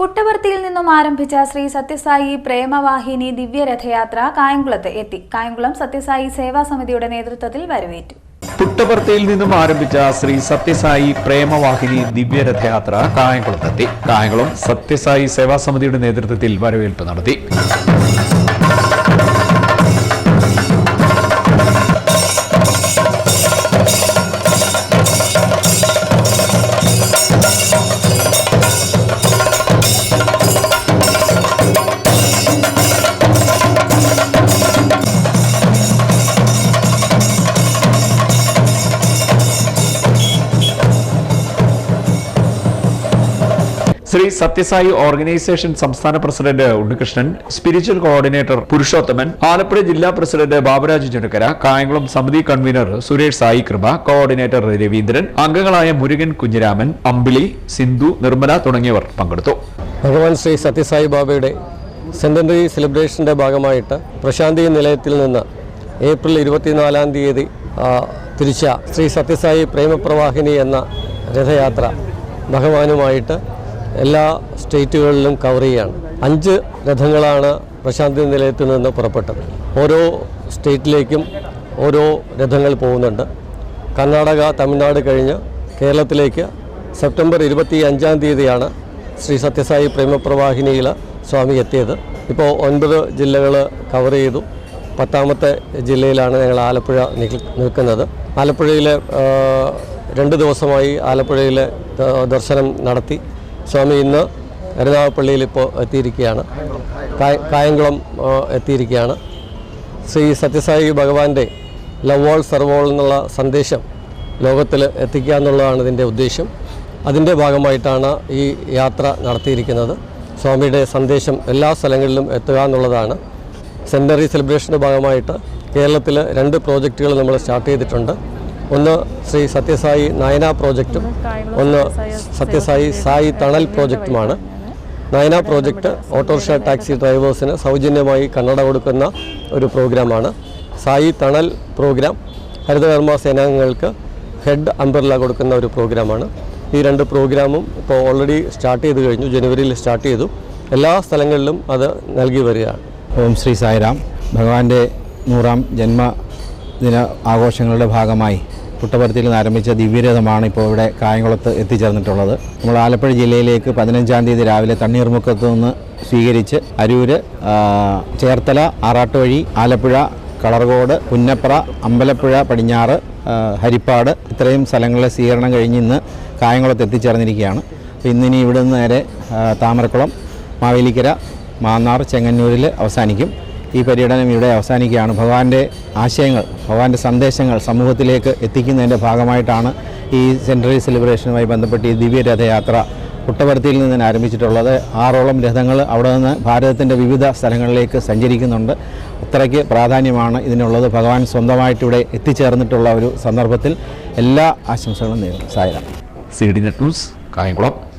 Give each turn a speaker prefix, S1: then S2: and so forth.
S1: പുട്ടപർത്തിയിൽ നിന്നും ആരംഭിച്ച ശ്രീ സത്യസായി പ്രേമവാഹിനി ദിവ്യരഥയാത്ര കായംകുളത്ത് എത്തി. കായംകുളം സത്യസായി സേവാ സമിതിയുടെ നേതൃത്വത്തിൽ വരവേറ്റു.
S2: പുട്ടപർത്തിയിൽ നിന്നും ആരംഭിച്ച ശ്രീ സത്യസായി പ്രേമവാഹിനി ദിവ്യരഥയാത്ര കായംകുളത്തെത്തി. കായംകുളം സത്യസായി സേവാ സമിതിയുടെ നേതൃത്വത്തിൽ വരവേൽപ്പ് നടത്തി. ശ്രീ സത്യസായി ഓർഗനൈസേഷൻ സംസ്ഥാന president Unnikrishnan spiritual coordinator Purushothaman Alappuzha ജില്ലാ പ്രസിഡന്റ് ബാബുരാജ് ചുനക്കര കായംകുളം സമിതി കൺവീനർ സുരേഷ് സായി കൃപ കോർഡിനേറ്റർ രവീന്ദ്രൻ അംഗങ്ങളായ മുരുകൻ കുഞ്ഞിരാമൻ അമ്പിളി സിന്ധു നിർമ്മല തുടങ്ങിയവർ പങ്കെടുത്തു.
S3: ഭഗവാൻ ശ്രീ സത്യസായി ബാബയുടെ സെന്റനറി സെലിബ്രേഷന്റെ ഭാഗമായിട്ട് പ്രശാന്തി നിലയത്തിൽ നിന്ന് ഏപ്രിൽ ഇരുപത്തിനാലാം തീയതി തിരിച്ച ശ്രീ സത്യസായി പ്രേമപ്രവാഹിനി എന്ന രഥയാത്ര ഭഗവാനുമായിട്ട് എല്ലാ സ്റ്റേറ്റുകളിലും കവർ ചെയ്യുകയാണ് അഞ്ച് രഥങ്ങളാണ് പ്രശാന്തി നിലയത്തിൽ നിന്ന് പുറപ്പെട്ടത്. ഓരോ സ്റ്റേറ്റിലേക്കും ഓരോ രഥങ്ങൾ പോകുന്നുണ്ട്. കർണാടക തമിഴ്നാട് കഴിഞ്ഞ് കേരളത്തിലേക്ക് സെപ്റ്റംബർ ഇരുപത്തി അഞ്ചാം തീയതിയാണ് ശ്രീ സത്യസായി പ്രേമപ്രവാഹിനിയിൽ സ്വാമി എത്തിയത്. ഇപ്പോൾ ഒൻപത് ജില്ലകൾ കവർ ചെയ്തു. പത്താമത്തെ ജില്ലയിലാണ് ഞങ്ങൾ ആലപ്പുഴ നിൽക്കുന്നത്. ആലപ്പുഴയിലെ രണ്ട് ദിവസമായി ആലപ്പുഴയിലെ ദർശനം നടത്തി. സ്വാമി ഇന്ന് എറണാകുളപ്പള്ളിയിൽ ഇപ്പോൾ എത്തിയിരിക്കുകയാണ്. കായ- കായംകുളം എത്തിയിരിക്കുകയാണ്. ശ്രീ സത്യസായി ഭഗവാന്റെ ലവ് ഓൾ സർവോൾ എന്നുള്ള സന്ദേശം ലോകത്തിൽ എത്തിക്കുക എന്നുള്ളതാണ് ഇതിന്റെ ഉദ്ദേശം. അതിന്റെ ഭാഗമായിട്ടാണ് ഈ യാത്ര നടത്തിയിരിക്കുന്നത്. സ്വാമിയുടെ സന്ദേശം എല്ലാ സ്ഥലങ്ങളിലും എത്തുക എന്നുള്ളതാണ്. സെന്ററി സെലിബ്രേഷന്റെ ഭാഗമായിട്ട് കേരളത്തിൽ രണ്ട് പ്രോജക്റ്റുകൾ നമ്മൾ സ്റ്റാർട്ട് ചെയ്തിട്ടുണ്ട്. ഒന്ന് ശ്രീ സത്യസായി നയന പ്രോജക്റ്റും ഒന്ന് സത്യസായി സായി തണൽ പ്രോജക്റ്റുമാണ്. നയന പ്രോജക്റ്റ് ഓട്ടോറിക്ഷ ടാക്സി ഡ്രൈവേഴ്സിന് സൗജന്യമായി കണ്ണട കൊടുക്കുന്ന ഒരു പ്രോഗ്രാമാണ്. സായി തണൽ പ്രോഗ്രാം ഹരിതകർമ്മ സേനാംഗങ്ങൾക്ക് ഹെഡ് അംബ്രല്ല കൊടുക്കുന്ന ഒരു പ്രോഗ്രാമാണ്. ഈ രണ്ട് പ്രോഗ്രാമും ഇപ്പോൾ ഓൾറെഡി സ്റ്റാർട്ട് ചെയ്ത് കഴിഞ്ഞു ജനുവരിയിൽ സ്റ്റാർട്ട് ചെയ്തു. എല്ലാ സ്ഥലങ്ങളിലും അത് നൽകി വരികയാണ്.
S4: ഓം ശ്രീ സായിരാം. ഭഗവാന്റെ നൂറാം ജന്മദിന ആഘോഷങ്ങളുടെ ഭാഗമായി പുട്ടപർത്തിയിൽ നിന്ന് ആരംഭിച്ച ദിവ്യരഥമാണ് ഇപ്പോൾ ഇവിടെ കായംകുളത്ത് എത്തിച്ചേർന്നിട്ടുള്ളത്. നമ്മൾ ആലപ്പുഴ ജില്ലയിലേക്ക് പതിനഞ്ചാം തീയതി രാവിലെ തണ്ണീർമുക്കത്ത് നിന്ന് സ്വീകരിച്ച് അരൂര് ആ, ചേർത്തല ആറാട്ടുവഴി ആലപ്പുഴ കളർകോട് പുന്നപ്ര അമ്പലപ്പുഴ പടിഞ്ഞാറ് ഹരിപ്പാട് ഇത്രയും സ്ഥലങ്ങളിലെ സ്വീകരണം കഴിഞ്ഞ് ഇന്ന് കായംകുളത്ത് എത്തിച്ചേർന്നിരിക്കുകയാണ്. അപ്പോൾ ഇന്നിനി ഇവിടെ നിന്ന് നേരെ താമരക്കുളം മാവേലിക്കര മാന്നാർ ചെങ്ങന്നൂരിൽ അവസാനിക്കും. ഈ പര്യടനം ഇവിടെ അവസാനിക്കുകയാണ്. ഭഗവാന്റെ ആശയങ്ങൾ ഭഗവാന്റെ സന്ദേശങ്ങൾ സമൂഹത്തിലേക്ക് എത്തിക്കുന്നതിന്റെ ഭാഗമായിട്ടാണ് ഈ സെൻട്രൽ സെലിബ്രേഷനുമായി ബന്ധപ്പെട്ട് ഈ ദിവ്യരഥയാത്ര നിന്ന് ആരംഭിച്ചിട്ടുള്ളത്. ആറോളം രഥങ്ങൾ അവിടെ നിന്ന് ഭാരതത്തിന്റെ വിവിധ സ്ഥലങ്ങളിലേക്ക് സഞ്ചരിക്കുന്നുണ്ട്. അത്രയ്ക്ക് പ്രാധാന്യമാണ് ഇതിനുള്ളത്. ഭഗവാൻ സ്വന്തമായിട്ടിവിടെ എത്തിച്ചേർന്നിട്ടുള്ള ഒരു സന്ദർഭത്തിൽ എല്ലാ ആശംസകളും നേരുന്നു. Sairam.
S2: C D net news Kayamkulam.